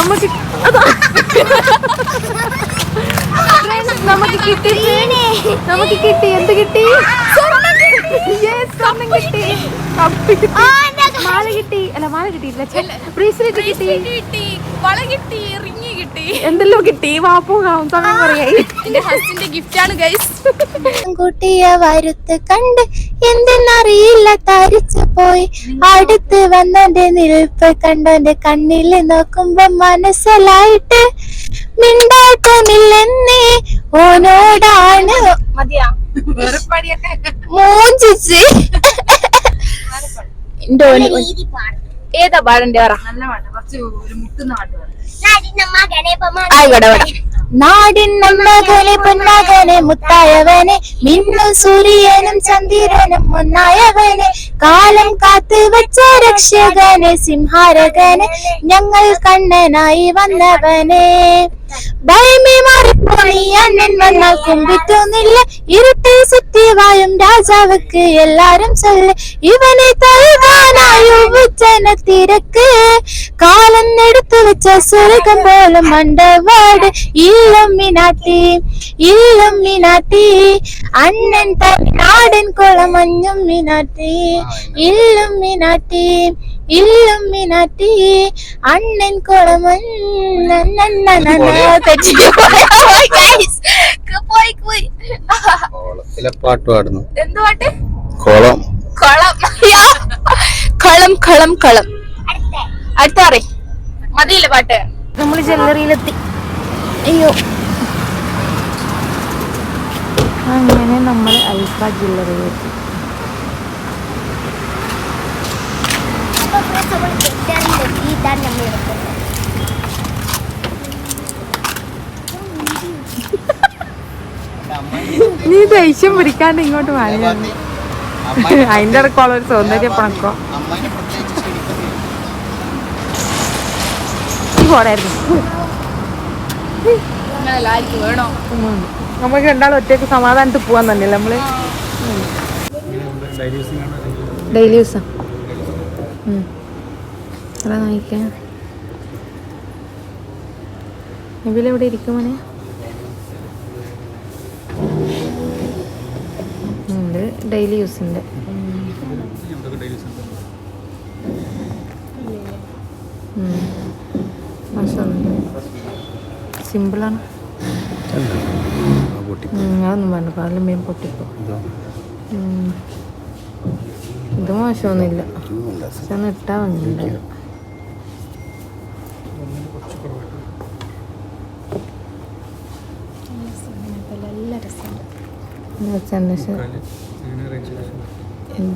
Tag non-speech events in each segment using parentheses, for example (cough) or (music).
നമുക്ക് നമുക്ക് കിട്ടി. നമുക്ക് കിട്ടി. എന്ത് കിട്ടി? കിട്ടി. കിട്ടി. മാല കിട്ടി അല്ല മാല കിട്ടിയില്ല ബ്രേസ്ലെറ്റ് കിട്ടി. കിട്ടി വള കിട്ടി റിങ് കിട്ടി. എന്തെല്ലോ കിട്ടി വാപ്പു കാണും സമയം പറയായി എന്റെ ഹസ്ബൻഡിന്റെ ഗിഫ്റ്റ് ആണ് ഗൈസ് കുട്ടിയെ വരുത്ത് കണ്ട് എന്തെന്നറിയില്ല തരിച്ചു പോയി. അടുത്ത് വന്നന്റെ നിൽപ്പ് കണ്ടോന്റെ കണ്ണിൽ നോക്കുമ്പോ മനസ്സിലായിട്ട് മിണ്ടാട്ടമില്ലെന്നേ ഓനോടാണ്. മതിയാ. മൂഞ്ചിച്ച്. ഏതാ പാടന്റെ പറ? ആയിക്കോട്ടെ നാടിൻ മകനെ പൊന്മകനെ മുത്തായവനെ മിന്നു സൂര്യനും ചന്ദ്രനും ഒന്നായവനെ കാലം കാത്തു വെച്ച രക്ഷകനെ സിംഹാരകനെ ഞങ്ങൾ കണ്ണനായി വന്നവനെ. ഭയമേ മാറിപ്പോയി അണ്ണൻ വന്നാൽ കുമ്പിറ്റൊന്നില്ല ഇരുട്ടി സുറ്റിവായും രാജാവുക്ക് എല്ലാരും ചൊല്ല ഇവനെ തഴുകാനായി ഉച്ചന തിരക്ക് കാലം എടുത്തു വെച്ച സ്വർഗം പോലും മണ്ടവാട് ഇല്ലമ്മിനാട്ടി ഇല്ലമ്മിനാട്ടി അണ്ണൻ തന്നാടൻ കുളമഞ്ഞും മിനാട്ടി ഇല്ലുമ്മിനാട്ടി ഇല്ലുമ്മിനാട്ടി അണ്ണൻ (laughs) (laughs) കുളമഞ്ഞ പോയി പോയി. (laughs) കോളത്തിലെ പാട്ട് പാടുന്നു. എന്ത് പാട്ട്? കോളം. കളം. കളം കളം കളം. അടുത്ത. അറി മതിയില്ല പാട്ട്? നമ്മൾ ജ്വല്ലറിയിലെത്തി. അയ്യോ. അങ്ങനെ നമ്മൾ അൽഫ ജ്വല്ലറിയിലെത്തി. നീ ദേഷ്യം പിടിക്കാണ്ട് ഇങ്ങോട്ട് വാങ്ങി അതിന്റെ ഇടയ്ക്കുള്ള ഒരു സൗന്ദര്യ പണക്കോ? നീ പോരായിരുന്നു നമുക്ക് രണ്ടാളും ഒറ്റയ്ക്ക് സമാധാനത്തിൽ പോവാൻ തന്നെയല്ലേ നമ്മൾ? ഡെയിലി യൂസാ. അതാ നയിക്കാൻ എവിടെ ഇരിക്കും മോനെ? ഉണ്ട്. ഡെയിലി യൂസ് ഉണ്ട് സിമ്പിളാണ്. അതൊന്നും വേണ്ട. പാലും മീൻ പൊട്ടിപ്പോ. ഇത് മോശമൊന്നുമില്ല. പക്ഷെ ഒന്ന് ഇട്ടാ ഭംഗിയുണ്ട്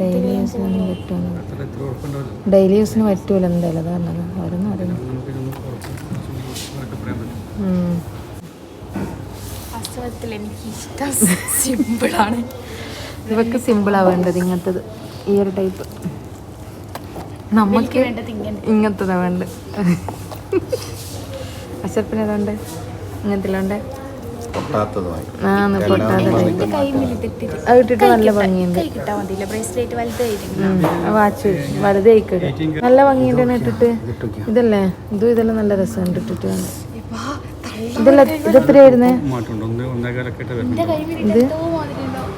ഡെയിലി യൂസിന് പറ്റുമെന്ന് ഡെയിലി യൂസിന് പറ്റൂല എന്തായാലും അത് പറഞ്ഞത്. അവരൊന്നും അറിയാം. വാസ്തവത്തിൽ എനിക്ക് ഇഷ്ടം സിമ്പിളാണ് ഇവക്ക് സിമ്പിളാ വേണ്ടത് ഇങ്ങനത്തത്. ഈ ഒരു ടൈപ്പ് നമുക്ക് വേണ്ടത് ഇങ്ങനത്തതാ വേണ്ടത്. അശപ്പിന് ഏതാണ്ട് ഇങ്ങനത്തിലുണ്ട് പൊട്ടാത്തതുമായി. അത് ഇട്ടിട്ട് നല്ല ഭംഗിയുണ്ട്. വാച്ച് വലുത് നല്ല ഭംഗിയുണ്ട് ഇട്ടിട്ട്? ഇതല്ലേ? ഇതും ഇതെല്ലാം നല്ല രസമുണ്ട് ഇട്ടിട്ട് കാണാൻ. ഇതെല്ലാം ഇത് എത്രയായിരുന്നേ ഇത്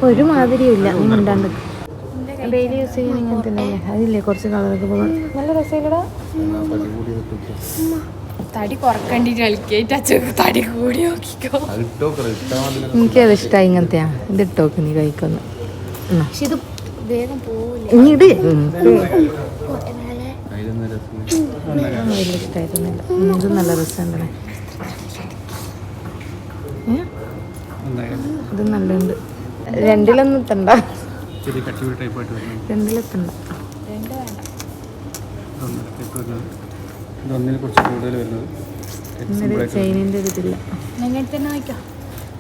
ഒരു മാതിരിയില്ല നീ മിണ്ടാണ്ട് ഡെയിലി യൂസ് ചെയ്യുന്ന ഇങ്ങനെ തന്നെയല്ലേ? അതില്ലേ കുറച്ച് കളറൊക്കെ പോകും നല്ല രസമില്ലടാ തടി കുറക്കണ്ടിട്ട് അച്ഛക്ക് തടി കൂടി നോക്കിക്കോ. എനിക്കത് ഇഷ്ടമായി ഇങ്ങനത്തെയാ ഇത് ഇട്ടോക്ക് നീ കഴിക്കുന്നു. പക്ഷെ ഇത് വേഗം പോവില്ല. ഇനി ഇട് എനിക്ക് വലിയ ഇഷ്ടമായിരുന്നില്ല ഇത് നല്ല രസമുണ്ടല്ലേ ഏ? ഇത് നല്ലുണ്ട്. രണ്ടിലൊന്നും എത്തണ്ട രണ്ടിലെത്തണ്ട ഒന്നിന് കുറച്ച് കൂടുതൽ വരുന്നത്. ഇന്നൊരു ചെയിനിന്റെ ഒരു ഇതില്ല. അങ്ങനെ തന്നെ വായിക്കാം.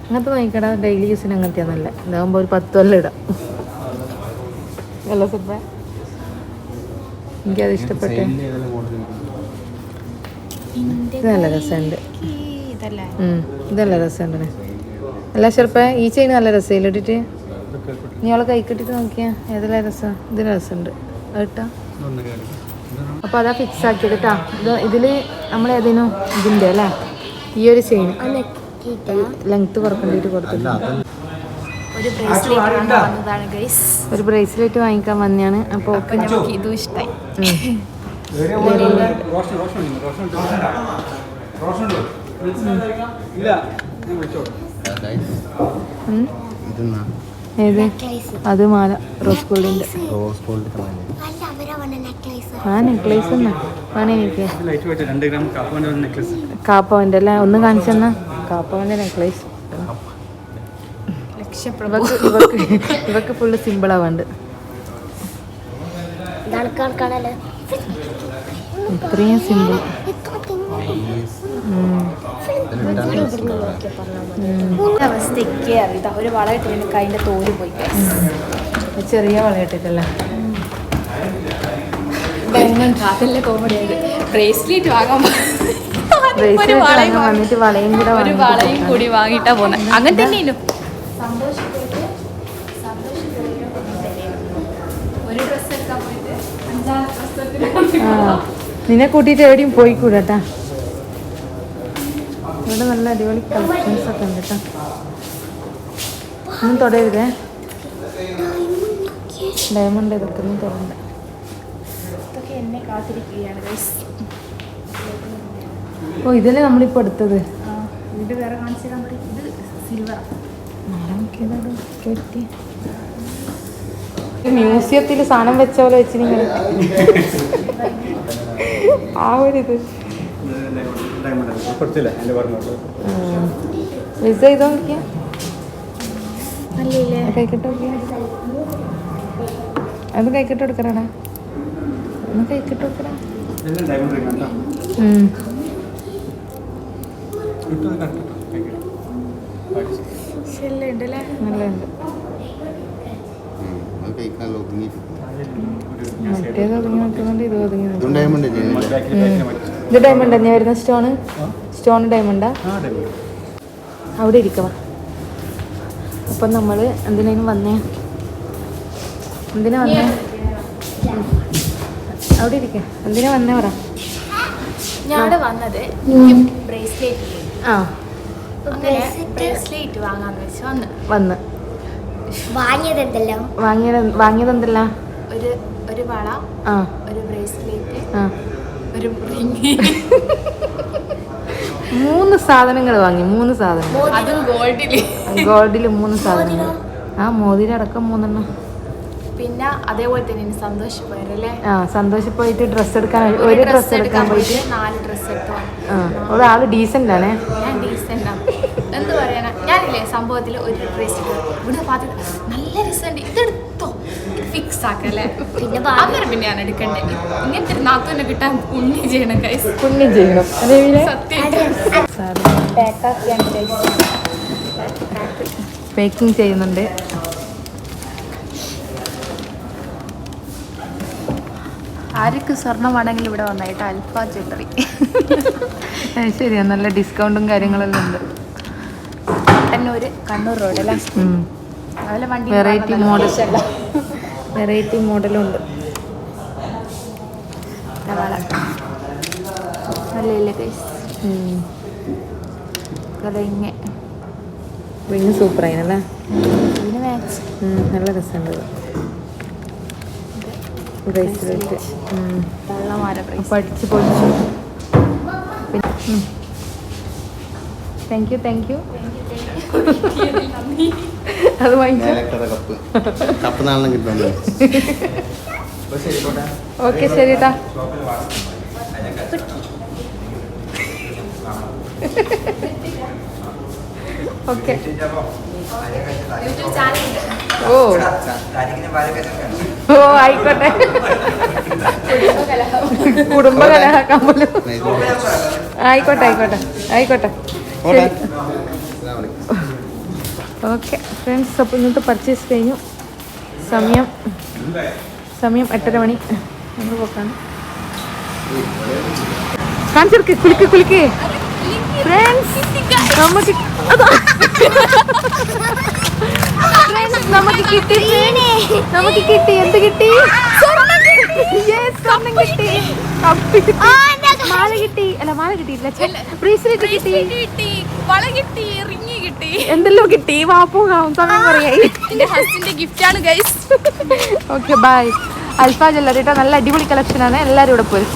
അങ്ങനത്തെ വാങ്ങിക്കടാ ഡെയിലി യൂസിന് അങ്ങനത്തെയാ നല്ല ഇതാകുമ്പോൾ ഒരു പത്ത് കൊല്ലം ഇടാം. അല്ല സുബ്ബ. എനിക്കത് ഇഷ്ടപ്പെട്ടെ. ഇത് നല്ല രസമുണ്ട്. ഇതല്ല? ഉം, ഇത് നല്ല രസമുണ്ട്. അല്ല ചെറുപ്പ ഈ ചെയിൻ നല്ല രസമില്ല ഇട്ടിട്ട്? നീ അവളെ കൈ നോക്കിയാ ഏതെല്ലാം രസം? ഇതിന് രസമുണ്ട്. അതിട്ടാ അപ്പോൾ അതാ ഫിക്സ് ആക്കിയത് കേട്ടോ ഇത് ഇതിൽ നമ്മൾ ഏതെങ്കിലും ഇതിന്റെ അല്ലേ? ഈ ഒരു ചെയിൻ ലെങ്ത് കുറക്കേണ്ടിട്ട് കൊടുത്തു ഒരു ബ്രേസ്ലെറ്റ് വാങ്ങിക്കാൻ വന്നെയാണ്. അപ്പോൾ ഓക്കെ. നമുക്ക് ഇതും ഇഷ്ടമായി ഏത്? അത് മാല റോസ് ഗോൾഡിന്റെ റോസ് ഗോൾഡ് ആ നെക്ലേസ് വേണേ എനിക്ക്. കാപ്പവന്റെ അല്ലേ? ഒന്ന് കാണിച്ചെന്നാ. കാപ്പവന്റെ നെക്ലേസ് ഇവക്ക് ഇവക്ക് ഇവക്ക് ഫുള്ള് സിമ്പിളാ വേണ്ട ഇത്രയും സിമ്പിൾ അവസ്ഥയ്ക്ക് അറിയാം. ഒരു വള ഇട്ടിട്ട് കൈന്റെ തോൽ പോയി. ചെറിയ വളയിട്ടിട്ടല്ലേ അതല്ലേ കോമഡി ആയത് ബ്രേസ്ലെറ്റ് വാങ്ങാൻ ഒരു വളയും വന്നിട്ട് വളയും കൂടെ വളയും കൂടി വാങ്ങിയിട്ടാ അങ്ങനെ തന്നെയല്ലോ? നിന്നെ കൂട്ടിയിട്ട് എവിടെയും പോയിക്കൂടാട്ടാ? ഇവിടെ നല്ല അടിപൊളി കളക്ഷൻസ് ഒക്കെ ഉണ്ട് കേട്ടോ ഒന്നും തുടരുതേ. ഡയമണ്ട് ഇതൊക്കെ ഒന്നും തൊടണ്ട. ഇതൊക്കെ എന്നെ കാത്തിരിക്കുകയാണ് ഗൈസ് ഓ ഇതല്ലേ നമ്മളിപ്പോൾ എടുത്തത്. ഇത് വേറെ കാണിച്ചു തരാൻ പറയും. ഇത് സിൽവർ മ്യൂസിയത്തിൽ സാധനം വെച്ച പോലെ വെച്ച് നിങ്ങൾ ആ ഒരു ഇത്. ചെയ്തോ നോക്കിയാ. അത് കൈക്കിട്ട് കൊടുക്കറാടാ ഒന്ന് കൈക്കിട്ട് ഡയമണ്ട് നല്ലുണ്ട് മറ്റേത് ഒതുങ്ങി ഇത് ഒതുങ്ങി ഇത് തന്നെയാ വരുന്ന സ്റ്റോണ്? സ്റ്റോൺ ഡയമണ്ടാ ആ? ഡയമണ്ട് അവിടെ ഇരിക്കവാ അപ്പം നമ്മൾ എന്തിനേലും വന്നേ. എന്തിനാ വന്നേ. അവിടെ ഇരിക്ക. എന്തിനാ വന്നേ പറ. ഞാൻ വന്നത് ബ്രേസ്ലെറ്റ് ആ. അങ്ങനെ ബ്രേസ്ലെറ്റ് വാങ്ങാന്ന് വെച്ച് വന്ന്. വന്ന്. വാങ്ങിയതെന്തല്ലോ? വാങ്ങിയത് വാങ്ങിയത് എന്തല്ല ഒരു ഒരു വള ആ. ഒരു ബ്രേസ്ലെറ്റ് ആ. ഒരു റിംഗ്. (laughs) മൂന്ന് സാധനങ്ങൾ വാങ്ങി മൂന്ന് സാധനങ്ങൾ അതും ഗോൾഡിൽ ഗോൾഡിൽ മൂന്ന് സാധനങ്ങൾ ആ മോതിരടക്കം മൂന്നെണ്ണം. പിന്നെ അതേപോലെ തന്നെ എനിക്ക് സന്തോഷം പോയല്ലേ ആ സന്തോഷം പോയിട്ട് ഡ്രസ്സ് എടുക്കാൻ ഒരു ഡ്രസ്സ് എടുക്കാൻ പോയിട്ട്. നാല് ഡ്രസ്സ് എടുത്തു. വന്നു. ആ ഡീസന്റ് ആണ്. ഞാൻ ഡീസന്റ് ആണ് എന്ത് പറയാനാ? ഞാനില്ലേ സംഭവത്തിൽ ഒരു ഡ്രസ്സ് ഇവിടെ പാത്തിട്ട് നല്ല രസമുണ്ട്. ഇതെടുത്തോ. ഫിക്സ് ആക്കല്ലേ പിന്നെ അന്നേരം പിന്നെ ഞാൻ എടുക്കണ്ടേ. ഇങ്ങനത്തെ ഒരു തന്നെ കിട്ടാൻ പുണ്യം ചെയ്യണം കൈസ് പുണ്യം ചെയ്യണം. സത്യം. പാക്കിംഗ് ചെയ്യുന്നുണ്ട്. ആർക്ക് സ്വർണമാണെങ്കിൽ ഇവിടെ വന്നായിട്ട് അൽഫ ജ്വല്ലറി. ശരിയാ നല്ല ഡിസ്കൗണ്ടും കാര്യങ്ങളെല്ലാം ഉണ്ട്. കണ്ണൂർ കണ്ണൂർ റോഡ് അല്ലേ? അതുപോലെ വണ്ടി വെറൈറ്റി മോഡൽ വെറൈറ്റി മോഡലുണ്ട് കൈസ് കലങ്ങ റിങ് സൂപ്പറായിനല്ലേ നല്ല രസമുണ്ട് ബ്രേസ്ലെറ്റ് അടിച്ച് പൊളിച്ചു. താങ്ക് യു താങ്ക് യു അത് വാങ്ങിച്ചു? മേലക്കട കപ്പ്. കപ്പ് നാളെ കിട്ടുന്നുണ്ട് (laughs) ഓക്കെ. ഓ. ഓ. ആയിക്കോട്ടെ. കുടുംബ കലഹാക്കാൻ പോലും. ആയിക്കോട്ടെ ആയിക്കോട്ടെ ആയിക്കോട്ടെ. ഓക്കെ ഫ്രണ്ട്സ് അപ്പോൾ ഇന്നത്തെ പർച്ചേസ് കഴിഞ്ഞു. സമയം സമയം എട്ടര മണി. നമ്മൾ പോക്കാണ്. കാണിച്ചെടുക്ക് കുളിക്ക് കുളിക്ക് ഫ്രണ്ട്സ് നമുക്ക് നമുക്ക് കിട്ടി. നമുക്ക് കിട്ടി. എന്ത് കിട്ടി. മാല കിട്ടി. അല്ല മാല കിട്ടിയിട്ടില്ല. ബ്രേസ്ലെറ്റ് കിട്ടി. കിട്ടി. വള കിട്ടി. റിങ് കിട്ടി. എന്തെല്ലോ കിട്ടി? വാപ്പു കാണും സമയം കുറയായി എന്റെ ഹസ്ബൻഡിന്റെ ഗിഫ്റ്റ് ആണ് ഗൈസ് ഓക്കെ ബൈ അൽഫാജ് കേട്ടോ നല്ല അടിപൊളി കളക്ഷൻ ആണ്. എല്ലാവരും ഇവിടെ പോയി.